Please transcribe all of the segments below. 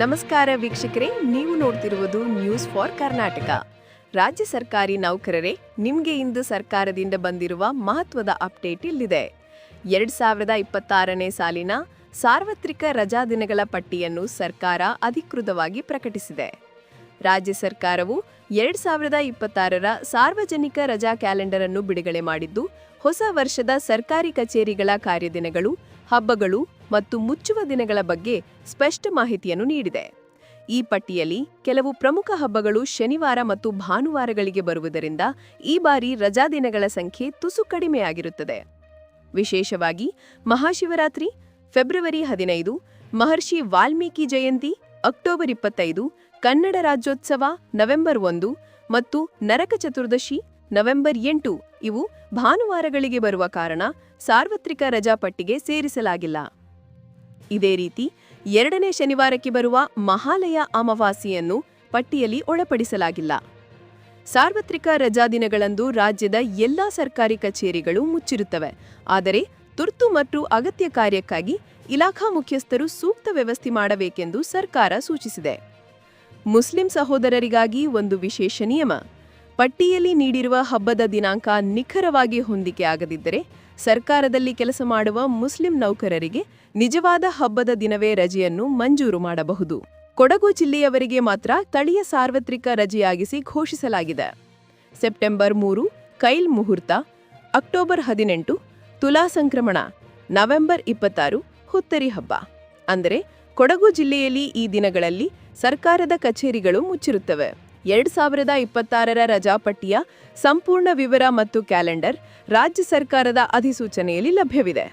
ನಮಸ್ಕಾರ ವೀಕ್ಷಕರೇ, ನೀವು ನೋಡ್ತಿರುವುದು ನ್ಯೂಸ್ ಫಾರ್ ಕರ್ನಾಟಕ ರಾಜ್ಯ ಸರ್ಕಾರಿ ನೌಕರರೇ, ನಿಮಗೆ ಇಂದು ಸರ್ಕಾರದಿಂದ ಬಂದಿರುವ ಮಹತ್ವದ ಅಪ್ಡೇಟ್ ಇಲ್ಲಿದೆ. ಎರಡ್ ಸಾವಿರದ ಇಪ್ಪತ್ತಾರನೇ ಸಾಲಿನ ಸಾರ್ವತ್ರಿಕ ರಜಾ ದಿನಗಳ ಪಟ್ಟಿಯನ್ನು ಸರ್ಕಾರ ಅಧಿಕೃತವಾಗಿ ಪ್ರಕಟಿಸಿದೆ. ರಾಜ್ಯ ಸರ್ಕಾರವು ಎರಡ್ ಸಾವಿರದ ಇಪ್ಪತ್ತಾರರ ಸಾರ್ವಜನಿಕ ರಜಾ ಕ್ಯಾಲೆಂಡರ್ ಅನ್ನು ಬಿಡುಗಡೆ ಮಾಡಿದ್ದು, ಹೊಸ ವರ್ಷದ ಸರ್ಕಾರಿ ಕಚೇರಿಗಳ ಕಾರ್ಯದಿನಗಳು ಹಬ್ಬಗಳು ಮತ್ತು ಮುಚ್ಚುವ ದಿನಗಳ ಬಗ್ಗೆ ಸ್ಪಷ್ಟ ಮಾಹಿತಿಯನ್ನು ನೀಡಿದೆ. ಈ ಪಟ್ಟಿಯಲ್ಲಿ ಕೆಲವು ಪ್ರಮುಖ ಹಬ್ಬಗಳು ಶನಿವಾರ ಮತ್ತು ಭಾನುವಾರಗಳಿಗೆ ಬರುವುದರಿಂದ ಈ ಬಾರಿ ರಜಾದಿನಗಳ ಸಂಖ್ಯೆ ತುಸು ಕಡಿಮೆಯಾಗಿರುತ್ತದೆ. ವಿಶೇಷವಾಗಿ ಮಹಾಶಿವರಾತ್ರಿ, ಫೆಬ್ರವರಿ ಹದಿನೈದು, ಮಹರ್ಷಿ ವಾಲ್ಮೀಕಿ ಜಯಂತಿ, ಅಕ್ಟೋಬರ್ ಇಪ್ಪತ್ತೈದು, ಕನ್ನಡ ರಾಜ್ಯೋತ್ಸವ, ನವೆಂಬರ್ ಒಂದು ಮತ್ತು ನರಕ ಚತುರ್ದಶಿ ನವೆಂಬರ್ ಎಂಟು. ಇವು ಭಾನುವಾರಗಳಿಗೆ ಬರುವ ಕಾರಣ ಸಾರ್ವತ್ರಿಕ ರಜಾಪಟ್ಟಿಗೆ ಸೇರಿಸಲಾಗಿಲ್ಲ. ಇದೇ ರೀತಿ ಎರಡನೇ ಶನಿವಾರಕ್ಕೆ ಬರುವ ಮಹಾಲಯ ಅಮಾವಾಸ್ಯೆಯನ್ನು ಪಟ್ಟಿಯಲ್ಲಿ ಒಳಪಡಿಸಲಾಗಿಲ್ಲ. ಸಾರ್ವತ್ರಿಕ ರಜಾ ದಿನಗಳಂದು ರಾಜ್ಯದ ಎಲ್ಲಾ ಸರ್ಕಾರಿ ಕಚೇರಿಗಳು ಮುಚ್ಚಿರುತ್ತವೆ. ಆದರೆ ತುರ್ತು ಮತ್ತು ಅಗತ್ಯ ಕಾರ್ಯಕ್ಕಾಗಿ ಇಲಾಖಾ ಮುಖ್ಯಸ್ಥರು ಸೂಕ್ತ ವ್ಯವಸ್ಥೆ ಮಾಡಬೇಕೆಂದು ಸರ್ಕಾರ ಸೂಚಿಸಿದೆ. ಮುಸ್ಲಿಂ ಸಹೋದರರಿಗಾಗಿ ಒಂದು ವಿಶೇಷ ನಿಯಮ. ಪಟ್ಟಿಯಲ್ಲಿ ನೀಡಿರುವ ಹಬ್ಬದ ದಿನಾಂಕ ನಿಖರವಾಗಿ ಹೊಂದಿಕೆ ಆಗದಿದ್ದರೆ ಸರ್ಕಾರದಲ್ಲಿ ಕೆಲಸ ಮಾಡುವ ಮುಸ್ಲಿಂ ನೌಕರರಿಗೆ ನಿಜವಾದ ಹಬ್ಬದ ದಿನವೇ ರಜೆಯನ್ನು ಮಂಜೂರು ಮಾಡಬಹುದು. ಕೊಡಗು ಜಿಲ್ಲೆಯವರಿಗೆ ಮಾತ್ರ ತಳಿಯ ಸಾರ್ವತ್ರಿಕ ರಜೆಯಾಗಿಸಿ ಘೋಷಿಸಲಾಗಿದೆ. ಸೆಪ್ಟೆಂಬರ್ ಮೂರು, ಕೈಲ್ ಮುಹೂರ್ತ, ಅಕ್ಟೋಬರ್ ಹದಿನೆಂಟು, ತುಲಾ ಸಂಕ್ರಮಣ, ನವೆಂಬರ್ ಇಪ್ಪತ್ತಾರು, ಹುತ್ತರಿ ಹಬ್ಬ. ಅಂದರೆ ಕೊಡಗು ಜಿಲ್ಲೆಯಲ್ಲಿ ಈ ದಿನಗಳಲ್ಲಿ ಸರ್ಕಾರದ ಕಚೇರಿಗಳು ಮುಚ್ಚಿರುತ್ತವೆ. ಎರಡ್ ಸಾವಿರದ ಇಪ್ಪತ್ತಾರರ ರಜಾಪಟ್ಟಿಯ ಸಂಪೂರ್ಣ ವಿವರ ಮತ್ತು ಕ್ಯಾಲೆಂಡರ್ ರಾಜ್ಯ ಸರ್ಕಾರದ ಅಧಿಸೂಚನೆಯಲ್ಲಿ ಲಭ್ಯವಿದೆ.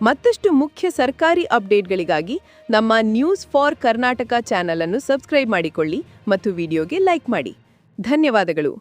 ಮತ್ತಷ್ಟು ಮುಖ್ಯ ಸರ್ಕಾರಿ ಅಪ್ಡೇಟ್ಗಳಿಗಾಗಿ ನಮ್ಮ ನ್ಯೂಸ್ ಫಾರ್ ಕರ್ನಾಟಕ ಚಾನೆಲ್ ಅನ್ನು ಸಬ್ಸ್ಕ್ರೈಬ್ ಮಾಡಿಕೊಳ್ಳಿ ಮತ್ತು ವಿಡಿಯೋಗೆ ಲೈಕ್ ಮಾಡಿ. ಧನ್ಯವಾದಗಳು.